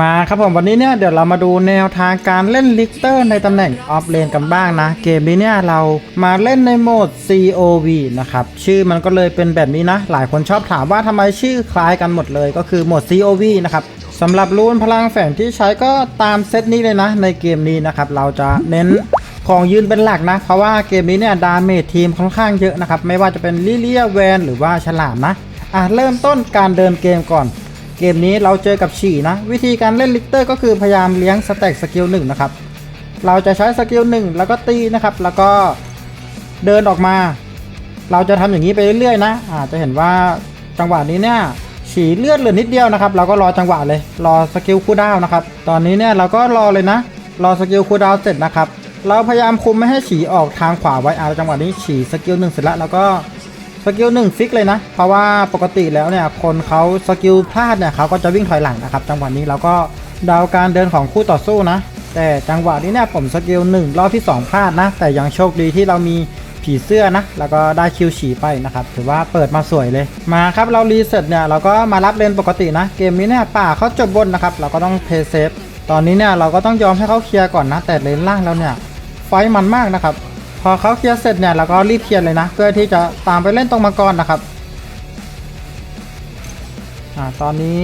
มาครับผมวันนี้เนี่ยเดี๋ยวเรามาดูแนวทางการเล่นลิกเตอร์ในตำแหน่งออฟเลนกันบ้างนะ เกมนี้เนี่ยเรามาเล่นในโหมด COV นะครับชื่อมันก็เลยเป็นแบบนี้นะ หลายคนชอบถามว่าทำไมชื่อคล้ายกันหมดเลยก็คือโหมด COV นะครับสำหรับรูนพลังแฝงที่ใช้ก็ตามเซตนี้เลยนะ ในเกมนี้นะครับเราจะเน้นของยืนเป็นหลักนะ เพราะว่าเกมนี้เนี่ยดาเมจทีมค่อนข้างเยอะนะครับไม่ว่าจะเป็นลิเลียแวนหรือว่าฉลามนะอะเริ่มต้นการเดินเกมก่อน เกมนี้เราเจอกับฉี่นะ วิธีการเล่นลิกเตอร์ก็คือพยายามเลี้ยงสแต็กสกิลหนึ่งนะครับ เราจะใช้สกิลหนึ่งแล้วก็ตีนะครับ แล้วก็เดินออกมา เราจะทำอย่างนี้ไปเรื่อยๆนะอาจจะเห็นว่าจังหวะนี้เนี่ยฉี่เลือดเหลือนิดเดียวนะครับ เราก็รอจังหวะเลย รอสกิลคูดาวนะครับ ตอนนี้เนี่ยเราก็รอเลยนะ รอสกิลคูดาวเสร็จนะครับ เราพยายามคุมไม่ให้ฉี่ออกทางขวาไว้อาจังหวะนี้ฉี่สกิลหนึ่งเสร็จแล้วแล้วก็ สกิลหนึ่งฟิกเลยนะ เพราะว่าปกติแล้วเนี่ยคนเขาสกิลพลาดเนี่ยเขาก็จะวิ่งถอยหลังนะครับจังหวะนี้เราก็ดาวการเดินของคู่ต่อสู้นะ แต่จังหวะนี้เนี่ยผมสกิลหนึ่งรอบที่ 2 พลาดนะ แต่ยังโชคดีที่เรามีผีเสื้อนะ แล้วก็ได้คิวฉีไปนะครับ ถือว่าเปิดมาสวยเลย มาครับเรารีเซ็ตเนี่ยเราก็มารับเลนปกตินะ เกมนี้เนี่ยป่าเขาจบบนนะครับ เราก็ต้องเพย์เซฟ ตอนนี้เนี่ยเราก็ต้องยอมให้เขาเคลียร์ก่อนนะ แต่เลนล่างแล้วเนี่ยไฟมันมากนะครับ พอเขาเคลียร์เสร็จเนี่ยเราก็รีบเคลียร์เลยนะ เพื่อที่จะตามไปเล่นตรงมังกรนะครับอ่าตอนนี้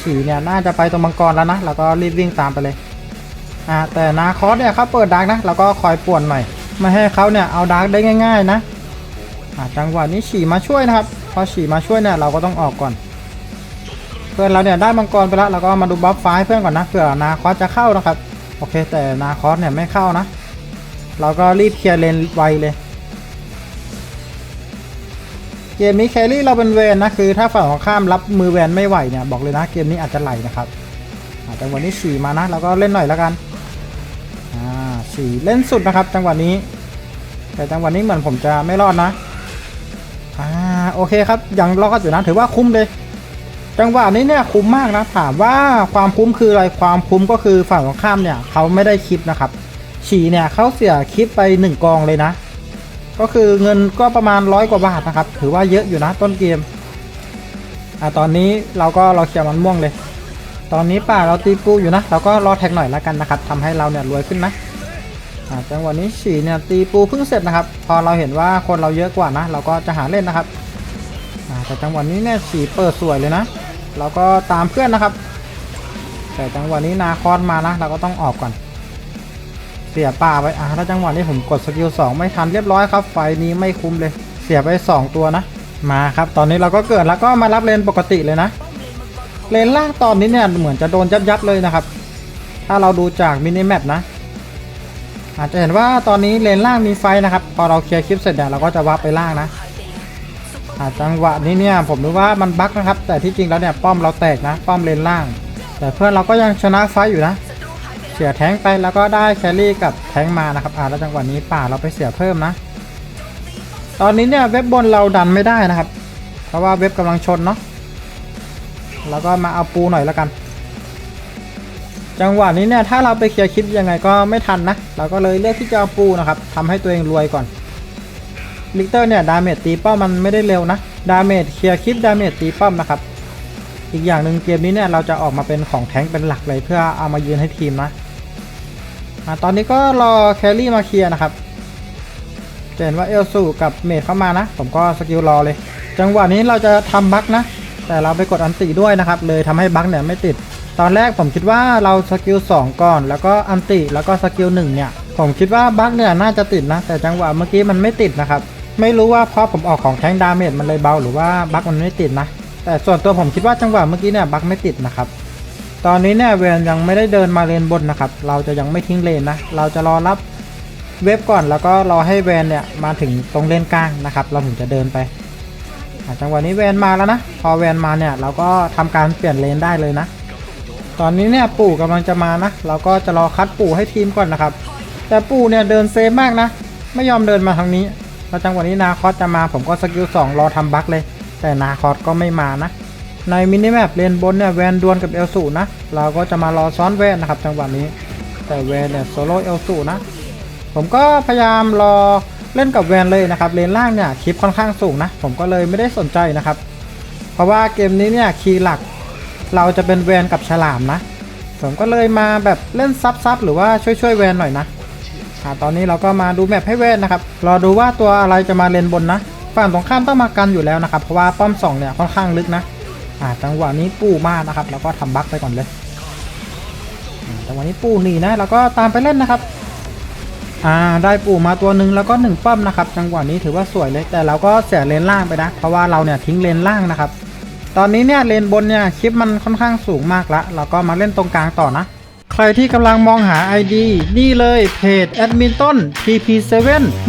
ฉีเนี่ยน่าจะไปตรงมังกรแล้วนะเราก็รีบวิ่งตามไปเลยอ่าแต่นาคอสเนี่ยเขาเปิดดาร์กนะเราก็คอยป่วนหน่อยไม่ให้เขาเนี่ยเอาดาร์กได้ง่าย ๆนะอ่าจังหวะนี้ฉีมาช่วยนะครับพอฉีมาช่วยเนี่ยเราก็ต้องออกก่อน เพื่อนเราเนี่ยได้มังกรไปแล้วเราก็มาดูบัฟฟ้าให้เพื่อนก่อนนะเผื่อนาคอสจะเข้านะครับโอเค แต่นาคอสเนี่ยไม่เข้านะ เราก็รีบเคลียร์เลนไวเลย เกมนี้แครี่เราเป็นเวนนะคือ ถ้าฝั่งของข้ามรับมือแวนไม่ไหวเนี่ยบอกเลยนะเกมนี้อาจจะไหลนะครับอาจังหวะนี้ฉี่มานะเราก็เล่นหน่อยแล้วกันอ่าฉี่เล่นสุดนะครับ จังหวะนี้ แต่จังหวะนี้เหมือนผมจะไม่รอดนะอ่าโอเคครับยังรอดอยู่นะถือว่าคุ้มเลยจังหวะนี้เนี่ยคุ้มมากนะถามว่าความคุ้มคืออะไรความคุ้มก็คือฝั่งของข้ามเนี่ยเขาไม่ได้คลิปนะครับ ฉี่เนี่ยเขาเสียคลิปไป 1 กองเลยนะ ก็คือเงินก็ประมาณร้อยกว่าบาทนะครับ ถือว่าเยอะอยู่นะต้นเกมอะตอนนี้เราก็เราเคลียร์มันม่วงเลย ตอนนี้ป่าเราตีปูอยู่นะ เราก็รอแท็กหน่อยแล้วกันนะครับทำให้เราเนี่ยรวยขึ้นนะอะจังหวะนี้ฉี่เนี่ยตีปูเพิ่งเสร็จนะครับ พอเราเห็นว่าคนเราเยอะกว่านะ เราก็จะหาเล่นนะครับอะแต่จังหวะนี้เนี่ยฉี่เปิดสวยเลยนะเราก็ตามเพื่อนนะครับ แต่จังหวะนี้นาคอนมานะ เราก็ต้องออกก่อน เสียป่าไปอะถ้าจังหวะนี้ผมกดสกิล2ไม่ทันเรียบร้อยครับไฟนี้ไม่คุ้มเลย เสียไป 2 ตัวนะ มาครับ ตอนนี้เราก็เกิดแล้วก็มารับเลนปกติเลยนะ เลนล่างตอนนี้เนี่ยเหมือนจะโดนยับยับเลยนะครับ ถ้าเราดูจากมินิแมปนะ อาจจะเห็นว่าตอนนี้เลนล่างมีไฟนะครับ พอเราเคลียร์คลิปเสร็จเนี่ยเราก็จะวับไปล่างนะจังหวะนี้เนี่ยผมรู้ว่ามันบั๊กนะครับ แต่ที่จริงแล้วเนี่ยป้อมเราแตกนะ ป้อมเลนล่าง แต่เพื่อนเราก็ยังชนะไฟอยู่นะ เสียแท้งไปแล้วก็ได้แครี่กับแท้งมานะครับอ่าแล้วจังหวะนี้ป่าเราไปเสียเพิ่มนะ ตอนนี้เนี่ยเว็บบนเราดันไม่ได้นะครับ เพราะว่าเว็บกำลังชนเนาะแล้วก็มาเอาปูหน่อยแล้วกัน จังหวะนี้เนี่ยถ้าเราไปเคลียร์คลิปยังไงก็ไม่ทันนะเราก็เลยเลือกที่จะเอาปูนะครับทำให้ตัวเองรวยก่อนลิกเตอร์เนี่ยดาเมจตีป้อมมันไม่ได้เร็วนะดาเมจเคลียร์คลิปดาเมจตีป้อมนะครับอีกอย่างหนึ่งเกมนี้เนี่ยเราจะออกมาเป็นของแท้งเป็นหลักเลยเพื่อเอามายืนให้ทีมนะ อะตอนนี้ก็รอแครี่มาเคลียร์นะครับเห็นว่าเอลสูกับเมดเข้ามานะ ผมก็สกิลรอเลย จังหวะนี้เราจะทำบั๊กนะ แต่เราไปกดอันติด้วยนะครับ เลยทำให้บั๊กเนี่ยไม่ติด ตอนแรกผมคิดว่าเราสกิล2 ก่อน แล้วก็อันติแล้วก็สกิล1เนี่ย ผมคิดว่าบั๊กเนี่ยน่าจะติดนะ แต่จังหวะเมื่อกี้มันไม่ติดนะครับ ไม่รู้ว่าเพราะผมออกของแทงดาเมจมันเลยเบาหรือว่าบั๊กมันไม่ติดนะ แต่ส่วนตัวผมคิดว่าจังหวะเมื่อกี้เนี่ยบั๊กไม่ติดนะครับ ตอนนี้เนี่ยเวนยังไม่ได้เดินมาเลนบนนะครับ เราจะยังไม่ทิ้งเลนนะ เราจะรอรับเว็บก่อนแล้วก็รอให้แวนเนี่ยมาถึงตรงเลนกลางนะครับ เราถึงจะเดินไปจังหวะนี้แวนมาแล้วนะ พอแวนมาเนี่ยเราก็ทำการเปลี่ยนเลนได้เลยนะ ตอนนี้เนี่ยปู่กำลังจะมานะ เราก็จะรอคัดปู่ให้ทีมก่อนนะครับ แต่ปู่เนี่ยเดินเซฟมากนะ ไม่ยอมเดินมาทางนี้แล้วจังหวะนี้นาคอสจะมาผมก็สกิล2รอทำบั๊กเลย แต่นาคอสก็ไม่มานะ ในมินิแมปเลนบนเนี่ยแวนดวลกับเอลสูนะ เราก็จะมารอซ้อนแวนนะครับจังหวะนี้ แต่แวนเนี่ยโซโล่เอลสูนะ ผมก็พยายามรอเล่นกับแวนเลยนะครับเลนล่างเนี่ยคลิปค่อนข้างสูงนะ ผมก็เลยไม่ได้สนใจนะครับ เพราะว่าเกมนี้เนี่ยคีย์หลัก เราจะเป็นแวนกับฉลามนะ ผมก็เลยมาแบบเล่นซับซับหรือว่าช่วยช่วยแวนหน่อยนะอ่าตอนนี้เราก็มาดูแมปให้แวนนะครับรอดูว่าตัวอะไรจะมาเลนบนนะฝั่งตรงข้ามต้องมากันอยู่แล้วนะครับเพราะว่าป้อมสองเนี่ยค่อนข้างลึกนะ อ่าจังหวะนี้ปูมากนะครับ แล้วก็ทำบั๊กไปก่อนเลยจังหวะนี้ปูหนีนะ แล้วก็ตามไปเล่นนะครับ อ่าได้ปู่มาตัวหนึ่งแล้วก็หนึ่งป้อมนะครับ จังหวะนี้ถือว่าสวยเลย แต่เราก็เสียเลนล่างไปนะ เพราะว่าเราเนี่ยทิ้งเลนล่างนะครับ ตอนนี้เนี่ยเลนบนเนี่ยคลิปมันค่อนข้างสูงมากละเราก็มาเล่นตรงกลางต่อนะ ใครที่กำลังมองหา ID นี่เลยเพจแอดมินต้น TP7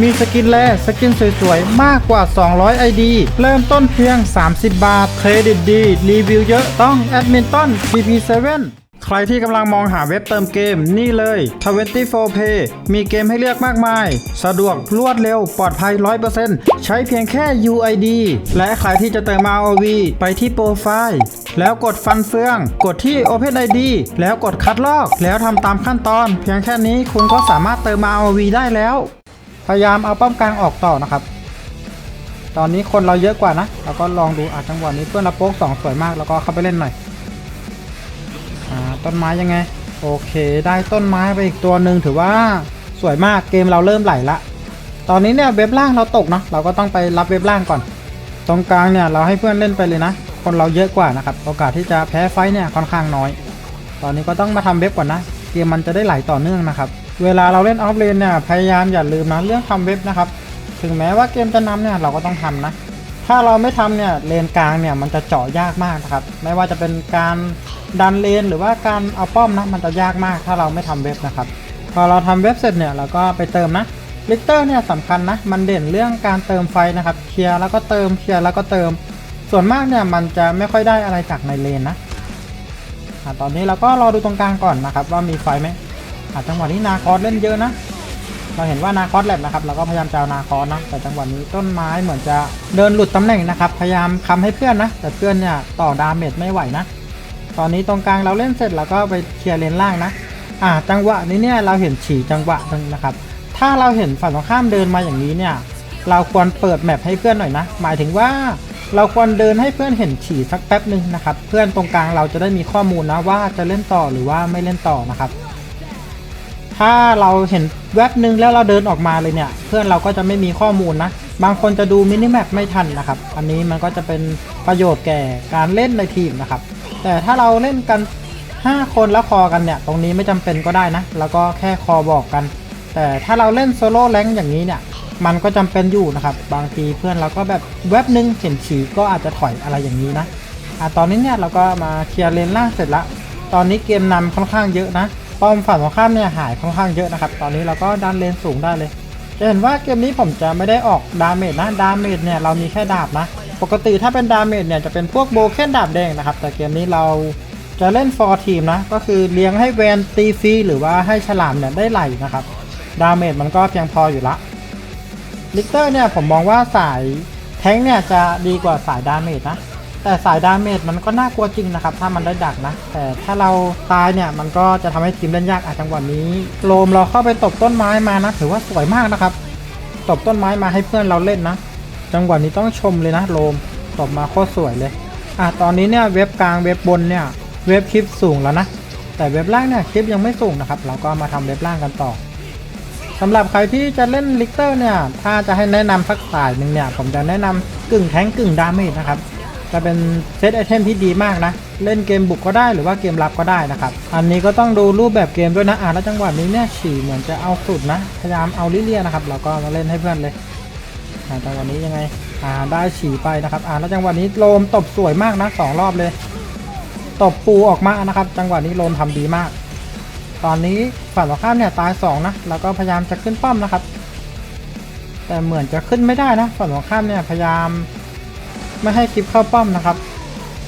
มีสกินแลสกินสวยๆ มากกว่า 200 ID เริ่มต้นเพียง 30 บาท เครดิตดี รีวิวเยอะต้องแอดมินต้น TP7 ใครที่กำลังมองหาเว็บเติมเกมนี่เลย 24play มีเกมให้เลือกมากมาย สะดวกรวดเร็วปลอดภัย 100%ใช้เพียงแค่ UID และใครที่จะเติม ROV ไปที่โปรไฟล์ แล้วกดฟันเฟือง กดที่ Open ID แล้วกดคัดลอก แล้วทำตามขั้นตอน เพียงแค่นี้คุณก็สามารถเติม ROV ได้แล้ว พยายามเอาป้อมกลางออกต่อนะครับตอนนี้คนเราเยอะกว่านะเราก็ลองดูอาจังหวะนี้เพื่อนเราโป๊กสองสวยมาก แล้วก็เข้าไปเล่นหน่อย ต้นไม้ยังไง โอเค ได้ต้นไม้ไปอีกตัวหนึ่งถือว่าสวยมากเกมเราเริ่มไหลละ ตอนนี้เนี่ยเว็บล่างเราตกเนาะเราก็ต้องไปรับเว็บล่างก่อน ตรงกลางเนี่ยเราให้เพื่อนเล่นไปเลยนะ คนเราเยอะกว่านะครับโอกาสที่จะแพ้ไฟเนี่ยค่อนข้างน้อย ตอนนี้ก็ต้องมาทำเว็บก่อนนะเกมมันจะได้ไหลต่อเนื่องนะครับเวลาเราเล่นออฟเลนเนี่ยพยายามอย่าลืมนะเรื่องทำเว็บนะครับถึงแม้ว่าเกมจะนำเนี่ยเราก็ต้องทำนะถ้าเราไม่ทำเนี่ยเลนกลางเนี่ยมันจะเจาะยากมากนะครับ ไม่ว่าจะเป็นการ ดันเลน หรือว่าการเอาป้อมนะมันจะยากมากถ้าเราไม่ทำเว็บนะครับ พอเราทำเว็บเสร็จเนี่ยเราก็ไปเติมนะลิเตอร์เนี่ยสำคัญนะมันเด่นเรื่องการเติมไฟนะครับเคลียร์แล้วก็เติมเคลียร์แล้วก็เติม ส่วนมากเนี่ยมันจะไม่ค่อยได้อะไรจากในเลนนะอะตอนนี้เราก็รอดูตรงกลางก่อนนะครับ ว่ามีไฟไหมอะจังหวะนี้นาคอสเล่นเยอะนะ เราเห็นว่านาคอสแลบนะครับเราก็พยายามจะานาคอสนะ แต่จังหวะนี้ต้นไม้เหมือนจะเดินหลุดตำแหน่งนะครับ พยายามคำให้เพื่อนนะ แต่เพื่อนเนี่ยต่อดาเมจไม่ไหวนะ ตอนนี้ตรงกลางเราเล่นเสร็จแล้วก็ไปเคลียร์เลนล่างนะ อ่า จังหวะนี้เนี่ยเราเห็นฉี่จังหวะหนึงนะครับ ถ้าเราเห็นฝั่งตรงข้ามเดินมาอย่างนี้เนี่ย เราควรเปิดแมปให้เพื่อนหน่อยนะ หมายถึงว่าเราควรเดินให้เพื่อนเห็นฉี่สักแป๊บหนึ่งนะครับ เพื่อนตรงกลางเราจะได้มีข้อมูลนะว่าจะเล่นต่อหรือว่าไม่เล่นต่อนะครับ ถ้าเราเห็นแว็บหนึ่งแล้วเราเดินออกมาเลยเนี่ย เพื่อนเราก็จะไม่มีข้อมูลนะ บางคนจะดูมินิแมปไม่ทันนะครับ อันนี้มันก็จะเป็นประโยชน์แก่การเล่นในทีมนะครับ แต่ถ้าเราเล่นกัน 5 คนแล้วคอกันเนี่ย ตรงนี้ไม่จำเป็นก็ได้นะ แล้วก็แค่คอบอกกัน แต่ถ้าเราเล่นโซโล่แรงอย่างนี้เนี่ย มันก็จำเป็นอยู่นะครับ บางทีเพื่อนเราก็แบบแว็บหนึ่งเห็นฉีก็อาจจะถอยอะไรอย่างนี้นะอะตอนนี้เนี่ยเราก็มาเคลียร์เลนล่างเสร็จละ ตอนนี้เกมนำค่อนข้างเยอะนะป้อมฝั่งตรงข้ามเนี่ยหายค่อนข้างเยอะนะครับ ตอนนี้เราก็ดันเลนสูงได้เลย จะเห็นว่าเกมนี้ผมจะไม่ได้ออกดาเมจนะ ดาเมจเนี่ยเรามีแค่ดาบนะ ปกติถ้าเป็นดาเมจเนี่ยจะเป็นพวกโบเคนดาบแดงนะครับ แต่เกมนี้เราจะเล่นฟอร์ทีมนะ ก็คือเลี้ยงให้แวนตีฟรีหรือว่าให้ฉลามเนี่ยได้ไหลนะครับ ดาเมจมันก็เพียงพออยู่ละลิกเตอร์เนี่ยผมมองว่าสายแท้งเนี่ยจะดีกว่าสายดาเมจนะ แต่สายดาเมจมันก็น่ากลัวจริงนะครับ ถ้ามันได้ดักนะ แต่ถ้าเราตายเนี่ยมันก็จะทำให้ทีมเล่นยากอาจังหวะนี้โลมเราเข้าไปตบต้นไม้มานะถือว่าสวยมากนะครับ ตบต้นไม้มาให้เพื่อนเราเล่นนะ จังหวะนี้ต้องชมเลยนะโลมตบมาโคตรสวยเลย อะตอนนี้เนี่ยเว็บกลางเว็บบนเนี่ยเว็บคลิปสูงแล้วนะ แต่เว็บล่างเนี่ยคลิปยังไม่สูงนะครับ เราก็มาทำเว็บล่างกันต่อสำหรับใครที่จะเล่นลิกเตอร์เนี่ยถ้าจะให้แนะนำสักสายหนึ่งเนี่ยผมจะแนะนำกึ่งแทงกึ่งดาเมจนะครับจะเป็นเซตไอเทมที่ดีมากนะ เล่นเกมบุกก็ได้หรือว่าเกมรับก็ได้นะครับ อันนี้ก็ต้องดูรูปแบบเกมด้วยนะอ่าแล้วจังหวะนี้เนี่ยฉี่เหมือนจะเอาสุดนะ พยายามเอาลิเลียนะครับ เราก็มาเล่นให้เพื่อนเลย อ่าจังหวะนี้ยังไงอ่าได้ฉี่ไปนะครับอ่าแล้วจังหวะนี้โลมตบสวยมากนะสองรอบเลย ตบปูออกมานะครับ จังหวะนี้โลมทำดีมาก ตอนนี้ฝั่งตรงข้ามเนี่ยตายสองนะแล้วก็พยายามจะขึ้นป้อมนะครับ แต่เหมือนจะขึ้นไม่ได้นะฝั่งตรงข้ามเนี่ยพยายามไม่ให้คลิปเข้าป้อมนะครับ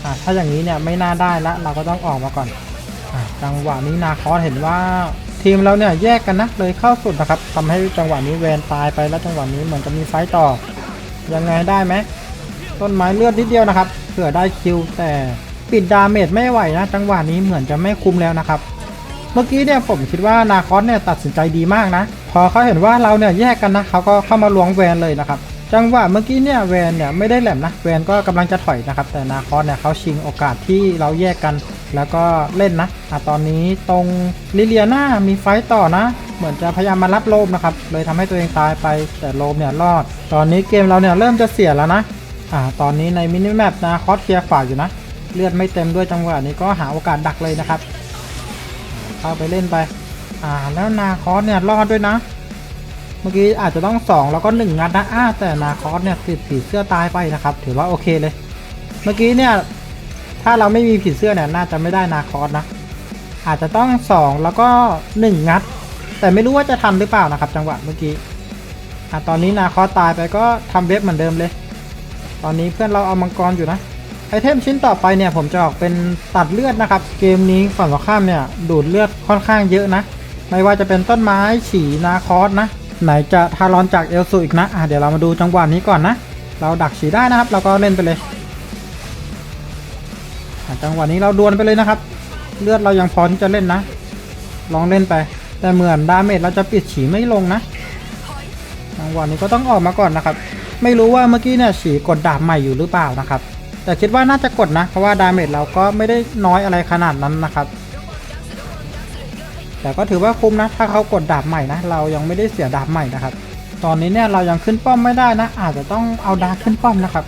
อ่าถ้าอย่างนี้เนี่ยไม่น่าได้ละเราก็ต้องออกมาก่อนอาจังหวะนี้นาคอสเห็นว่า ทีมเราเนี่ยแยกกันนะเลยเข้าสุดนะครับทำให้จังหวะนี้แวนตายไปแล้วจังหวะนี้เหมือนจะมีไฟต่อ ยังไงได้ไหมต้นไม้เลือดนิดเดียวนะครับเผื่อได้คิวแต่ปิดดาเมจไม่ไหวนะจังหวะนี้เหมือนจะไม่คุ้มแล้วนะครับ เมื่อกี้เนี่ยผมคิดว่านาคอสเนี่ยตัดสินใจดีมากนะ พอเขาเห็นว่าเราเนี่ยแยกกันนะเขาก็เข้ามาล้วงแวนเลยนะครับ จังหวะเมื่อกี้เนี่ยแวนเนี่ยไม่ได้แหลมนะแวนก็กำลังจะถอยนะครับ แต่นาคอสเนี่ยเขาชิงโอกาสที่เราแยกกัน แล้วก็เล่นนะอะตอนนี้ตรงลิเลียนามีไฟต่อนะ เหมือนจะพยายามมารับโลมนะครับ เลยทำให้ตัวเองตายไปแต่โลมเนี่ยรอด ตอนนี้เกมเราเนี่ยเริ่มจะเสียแล้วนะอ่าตอนนี้ในมินิแมปนาคอสเคลียร์ขวาอยู่นะ เลือดไม่เต็มด้วยจังหวะนี้ก็หาโอกาสดักเลยนะครับเข้าไปเล่นไปอ่าแล้วนาคอสเนี่ยรอดด้วยนะ มื่อกี้อาจจะต้อง 2 แล้วก็1งัดนะอ้าแต่นาคอสเนี่ยติดผีเสื้อตายไปนะครับ ถือว่าโอเคเลย เมื่อกี้เนี่ย ถ้าเราไม่มีผีเสื้อเนี่ยน่าจะไม่ได้นาคอสนะ อาจจะต้อง 2 แล้วก็ 1 งัด แต่ไม่รู้ว่าจะทันหรือเปล่านะครับ จังหวะเมื่อกี้อะตอนนี้นาคอสตายไปก็ทำเว็บเหมือนเดิมเลย ตอนนี้เพื่อนเราเอามังกรอยู่นะไอเทมชิ้นต่อไปเนี่ยผมจะออกเป็นตัดเลือดนะครับ เกมนี้ฝั่งตรงข้ามเนี่ยดูดเลือดค่อนข้างเยอะนะ ไม่ว่าจะเป็นต้นไม้ฉีนาคอสนะ ไหนจะทารอนจากเอลซูอีกนะอะเดี๋ยวเรามาดูจังหวะนี้ก่อนนะ เราดักฉีได้นะครับ เราก็เล่นไปเลยจังหวะนี้เราดวลไปเลยนะครับ เลือดเรายังพอที่จะเล่นนะ ลองเล่นไป แต่เหมือนดาเมจเราจะปิดฉีไม่ลงนะ จังหวะนี้ก็ต้องออกมาก่อนนะครับ ไม่รู้ว่าเมื่อกี้เนี่ยฉีกดดาบใหม่อยู่หรือเปล่านะครับ แต่คิดว่าน่าจะกดนะ เพราะว่าดาเมจเราก็ไม่ได้น้อยอะไรขนาดนั้นนะครับ แต่ก็ถือว่าคุ้มนะ ถ้าเขากดดาบใหม่นะ เรายังไม่ได้เสียดาบใหม่นะครับ ตอนนี้เนี่ยเรายังขึ้นป้อมไม่ได้นะ อาจจะต้องเอาดาร์ขึ้นป้อมนะครับ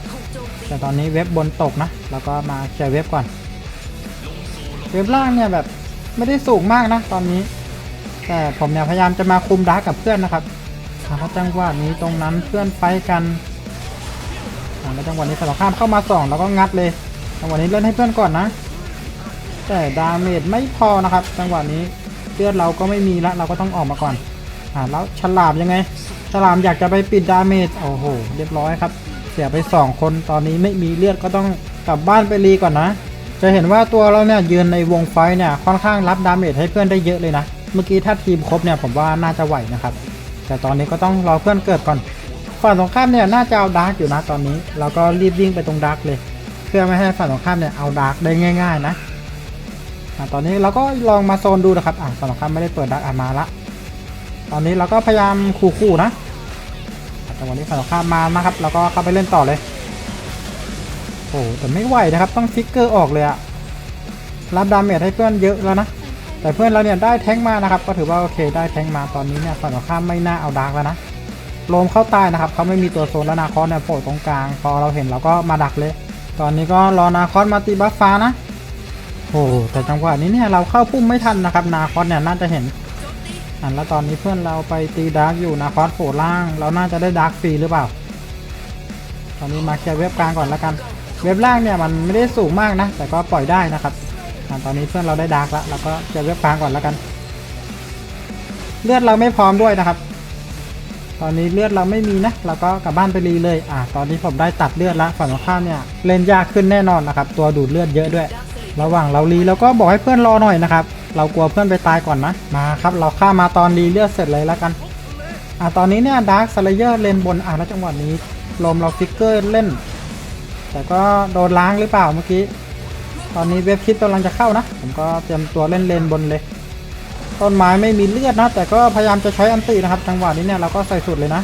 แต่ตอนนี้เว็บบนตกนะ แล้วก็มาเคลียร์เว็บก่อน เว็บล่างเนี่ยแบบไม่ได้สูงมากนะ ตอนนี้ แต่ผมเนี่ยพยายามจะมาคุมดาร์กับเพื่อนนะครับอาแล้วจังหวะนี้ตรงนั้นเพื่อนไฟท์กันแล้วจังหวะนี้ฝั่งตรงข้ามเข้ามาสองแล้วก็งัดเลย จังหวะนี้เล่นให้เพื่อนก่อนนะ แต่ดาเมจไม่พอนะครับ จังหวะนี้ เลือดเราก็ไม่มีละเราก็ต้องออกมาก่อนอ่าแล้วฉลามยังไง ฉลามอยากจะไปปิดดาเมจโอ้โหเรียบร้อยครับ เสียไป 2 คนตอนนี้ไม่มีเลือดก็ต้องกลับบ้านไปรีก่อนนะ จะเห็นว่าตัวเราเนี่ยยืนในวงไฟเนี่ยค่อนข้างรับดาเมจให้เพื่อนได้เยอะเลยนะ เมื่อกี้ถ้าทีมครบเนี่ยผมว่าน่าจะไหวนะครับ แต่ตอนนี้ก็ต้องรอเพื่อนเกิดก่อนฝั่งตรงข้ามเนี่ยน่าจะเอาดาร์กอยู่นะตอนนี้เราก็รีบวิ่งไปตรงดาร์กเลย เพื่อไม่ให้ฝั่งตรงข้ามเนี่ยเอาดาร์กได้ง่าย ๆ นะ ตอนนี้เราก็ลองมาโซนดูนะครับอะฝั่งตรงข้าไม่ได้เปิดดาร์กอะมาละ ตอนนี้เราก็พยายามขู่ๆนะอะจังหวะนี้ฝั่งตรงข้ามานะครับเราก็เข้าไปเล่นต่อเลยโอ้แต่ไม่ไหวนะครับต้องฟิกเกอร์ออกเลยอะรับดาเมจให้เพื่อนเยอะแล้วนะแต่เพื่อนเราเนี่ยได้แท้งมานะครับ ก็ถือว่าโอเคได้แท้งมาตอนนี้เนี่ยฝั่งตรงข้ามไม่น่าเอาดาร์กแล้วนะโลมเข้าใต้นะครับเขาไม่มีตัวโซนแล้วนาคอสเนี่ยโผล่ตรงกลาง พอเราเห็นเราก็มาดักเลย ตอนนี้ก็รอนาคอสมาตีบัฟฟ้านะ โอ้แต่จังหวะนี้เนี่ยเราเข้าพุ่มไม่ทันนะครับนาคอสเนี่ยน่าจะเห็นอันแล้วตอนนี้เพื่อนเราไปตีดาร์กอยู่นาคอสโผล่ล่าง เราน่าจะได้ดาร์กฟรีหรือเปล่า ตอนนี้มาเคลียร์เว็บกลางก่อนแล้วกัน เว็บล่างเนี่ยมันไม่ได้สูงมากนะ แต่ก็ปล่อยได้นะครับอะตอนนี้เพื่อนเราได้ดาร์กแล้วเราก็เคลียร์เว็บกลางก่อนแล้วกัน เลือดเราไม่พร้อมด้วยนะครับ ตอนนี้เลือดเราไม่มีนะเราก็กลับบ้านไปรีเลย อ่า ตอนนี้ผมได้ตัดเลือดแล้วฝั่งตรงข้ามเนี่ยเล่นยากขึ้นแน่นอนนะครับ ตัวดูดเลือดเยอะด้วย ระหว่างเรารีเราก็บอกให้เพื่อนรอหน่อยนะครับ เรากลัวเพื่อนไปตายก่อนนะ มาครับ เราข้ามาตอนรีเลือดเสร็จเลยแล้วกัน อ่าตอนนี้เนี่ยดาร์คสเลเยอร์เลนบนอ่าแล้วจังหวะนี้ลมเราฟิกเกอร์เล่น แต่ก็โดนล้างหรือเปล่าเมื่อกี้ ตอนนี้เว็บคิดกำลังจะเข้านะ ผมก็เตรียมตัวเล่นเลนบนเลย ต้นไม้ไม่มีเลือดนะ แต่ก็พยายามจะใช้อันตินะครับ จังหวะนี้เนี่ยเราก็ใส่สุดเลยนะ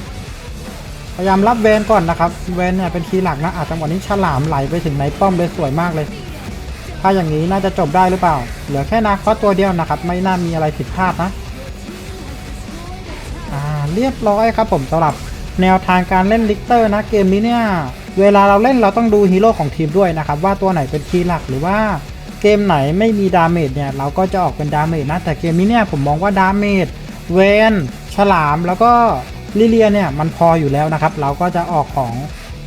พยายามรับเวนก่อนนะครับ เวนเนี่ยเป็นคีย์หลักนะอาจจังหวะนี้ฉลามไหลไปถึงในป้อมเลยสวยมากเลย ถ้าอย่างนี้น่าจะจบได้หรือเปล่า เหลือแค่นาคอสตัวเดียวนะครับ ไม่น่ามีอะไรผิดพลาดนะ อ่า เรียบร้อยครับผมสำหรับแนวทางการเล่นลิกเตอร์นะเกมนี้เนี่ย เวลาเราเล่นเราต้องดูฮีโร่ของทีมด้วยนะครับ ว่าตัวไหนเป็นคีย์หลักหรือว่าเกมไหนไม่มีดาเมจเนี่ยเราก็จะออกเป็นดาเมจนะ แต่เกมนี้เนี่ยผมมองว่าดาเมจเวนฉลามแล้วก็ลิเลียเนี่ยมันพออยู่แล้วนะครับ เราก็จะออกของ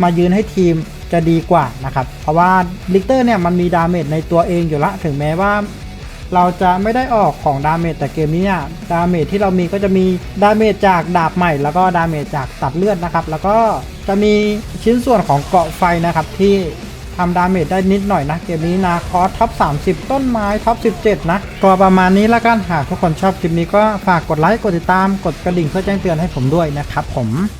มายืนให้ทีม จะดีกว่านะครับ เพราะว่าลิกเตอร์เนี่ยมันมีดาเมจในตัวเองอยู่ละถึงแม้ว่า เราจะไม่ได้ออกของดาเมจแต่เกมนี้เนี่ยดาเมจที่เรามีก็จะมีดาเมจจากดาบใหม่ แล้วก็ดาเมจจากตัดเลือดนะครับ แล้วก็จะมีชิ้นส่วนของเกาะไฟนะครับที่ทำดาเมจได้นิดหน่อยนะ เกมนี้นาคอสท็อป 30 ต้นไม้ท็อป 17 นะ ก็ประมาณนี้ละกันหากทุกคนชอบคลิปนี้ก็ฝากกดไลค์ กดติดตาม กดกระดิ่งเพื่อแจ้งเตือนให้ผมด้วยนะครับผม